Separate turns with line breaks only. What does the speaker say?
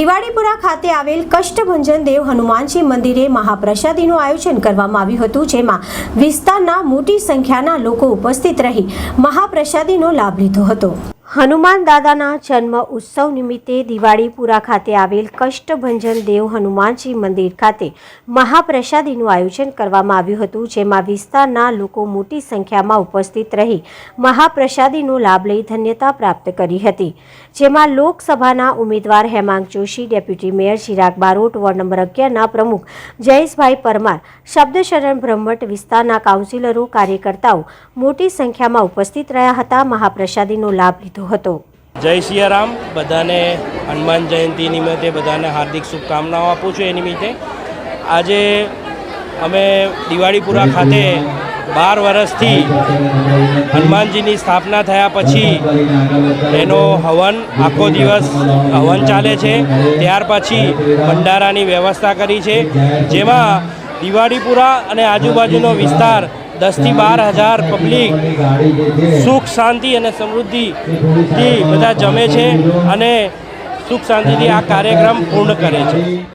દિવાળીપુરા ખાતે આવેલ કષ્ટભંજન દેવ હનુમાનજી મંદિરે મહાપ્રસાદીનું આયોજન કરવામાં આવ્યું હતું, જેમાં વિસ્તારના મોટી સંખ્યાના લોકો ઉપસ્થિત રહી મહાપ્રસાદીનો લાભ લીધો હતો. હનુમાન દાદાના જન્મ ઉત્સવ નિમિત્તે દિવાળીપુરા ખાતે આવેલ કષ્ટભંજન દેવ હનુમાનજી મંદિર ખાતે મહાપ્રસાદીનું આયોજન કરવામાં આવ્યું હતું, જેમાં વિસ્તારના લોકો મોટી સંખ્યામાં ઉપસ્થિત રહી મહાપ્રસાદીનો લાભ લઈ ધન્યતા પ્રાપ્ત કરી હતી. જેમાં લોકસભાના ઉમેદવાર Hemang Joshi, deputy mayor Chirag Barot, ward number અગિયારના પ્રમુખ જયેશભાઈ પરમાર, શબ્દશરણ બ્રહ્મટ વિસ્તારના કાઉન્સિલરો, કાર્યકર્તાઓ મોટી સંખ્યામાં ઉપસ્થિત રહ્યા હતા. મહાપ્રસાદીનો લાભ લીધો હતો.
જય સિયારામ. બધાને હનુમાન જયંતિ નિમિત્તે બધાને હાર્દિક શુભકામનાઓ આપું છું એ નિમિત્તે. આજે અમે દિવાળીપુરા ખાતે બાર વર્ષથી હનુમાનજીની સ્થાપના થયા પછી એનો હવન આખો દિવસ હવન ચાલે છે. ત્યાર પછી ભંડારાની વ્યવસ્થા કરી છે. જેમાં દિવાળીપુરા અને આજુબાજુનો વિસ્તાર દસથી બાર હજાર પબ્લિક સુખ, શાંતિ અને સમૃદ્ધિથી બધા જમે છે અને સુખ, શાંતિથી આ કાર્યક્રમ પૂર્ણ કરે છે.